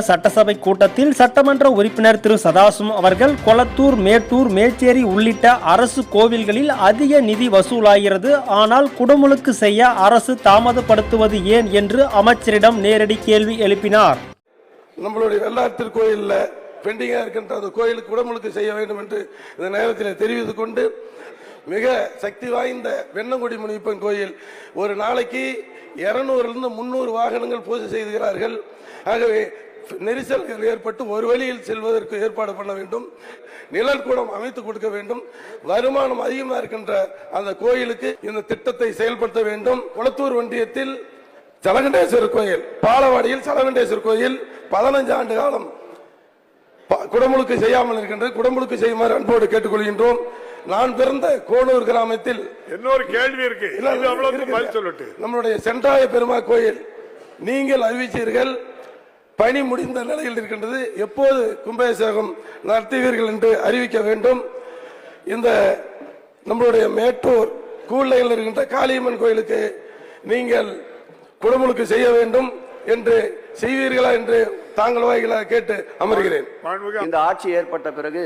சட்டசபை கூட்டத்தில் சட்டமன்ற உறுப்பினர் திரு சதாசிவம் அவர்கள் கொளத்தூர் மேட்டூர் மேச்சேரி உள்ளிட்ட அரசு கோவில்களில் அதிக நிதி வசூலாகிறது. ஆனால் குடமுழுக்கு செய்ய அரசு தாமதப்படுத்துவது ஏன் என்று அமைச்சரிடம் நேரடி கேள்வி எழுப்பினார். நம்மளுடைய வெள்ளார் கோயிலில் பெண்டிங்காக இருக்கின்ற அந்த கோயிலுக்கு குடமுழுக்கு செய்ய வேண்டும் என்று இந்த நேரத்தில் தெரிவித்துக் கொண்டு மிக சக்தி வாய்ந்த வெண்ணங்குடி முனிப்பன் கோயில் ஒரு நாளைக்கு இரநூறுலேருந்து முந்நூறு வாகனங்கள் பூஜை செய்கிறார்கள் ஆகவே நெரிசல்கள் ஏற்பட்டு ஒரு வழியில் செல்வதற்கு ஏற்பாடு பண்ண வேண்டும். நிழல் கூடம் அமைத்து கொடுக்க வேண்டும். வருமானம் அதிகமாக இருக்கின்ற அந்த கோயிலுக்கு இந்த திட்டத்தை செயல்படுத்த வேண்டும். குளத்தூர் ஒன்றியத்தில் சலகண்டேஸ்வரர் கோயில் பாலவாடியில் சலகண்டேஸ்வரர் கோயில் பதினஞ்சு ஆண்டு காலம் குடமுழுக்கு செய்யாமல் இருக்கின்றது. குடமுழுக்கு செய்யுமாறு அன்போடு கேட்டுக்கொள்கின்றோம். நான் பிறந்த கோனூர் கிராமத்தில் இன்னொரு கேள்வி இருக்கு. நம்மளுடைய சென்றாய பெருமா கோயில் நீங்கள் அறிவிச்சீர்கள். பணி முடிந்த நிலையில் இருக்கின்றது. எப்போது கும்பாபிஷேகம் நடத்துவீர்கள் என்று அறிவிக்க வேண்டும். இந்த நம்மளுடைய மேட்டூர் கூழ்லையில் இருக்கின்ற காளியம்மன் கோயிலுக்கு நீங்கள் குடமுழுக்கு செய்ய வேண்டும் என்று செய்வீர்களா என்று தாங்கள் வாயிலாக கேட்டு அமர்கிறேன். இந்த ஆட்சி ஏற்பட்ட பிறகு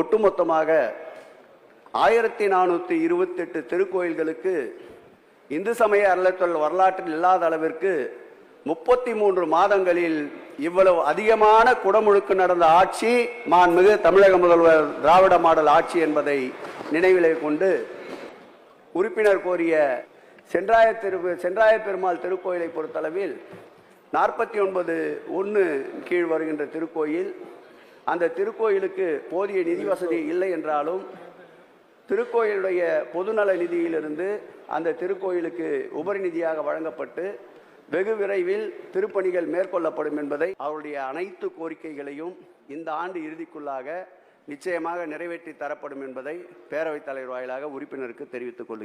ஒட்டுமொத்தமாக ஆயிரத்தி நானூற்றி இருபத்தெட்டு திருக்கோயில்களுக்கு இந்து சமய அறநிலையத்துறை வரலாற்றில் இல்லாத அளவிற்கு முப்பத்தி மூன்று மாதங்களில் இவ்வளவு அதிகமான குடமுழுக்கு நடந்த ஆட்சி மாண்புமிகு தமிழக முதல்வர் திராவிட மாடல் ஆட்சி என்பதை நினைவிலே கொண்டு உறுப்பினர் கோரிய சென்றாய திரு சென்றாய பெருமாள் திருக்கோயிலை பொறுத்தளவில் நாற்பத்தி ஒன்பது ஒன்று கீழ் வருகின்ற திருக்கோயில். அந்த திருக்கோயிலுக்கு போதிய நிதி வசதி இல்லை என்றாலும் திருக்கோயிலுடைய பொதுநல நிதியிலிருந்து அந்த திருக்கோயிலுக்கு உபரி நிதியாக வழங்கப்பட்டு வெகு விரைவில் திருப்பணிகள் மேற்கொள்ளப்படும் என்பதை அவருடைய அனைத்து கோரிக்கைகளையும் இந்த ஆண்டு இறுதிக்குள்ளாக நிச்சயமாக நிறைவேற்றி தரப்படும் என்பதை பேரவைத் தலைவர் வாயிலாக உறுப்பினருக்கு தெரிவித்துக் கொள்கிறேன்.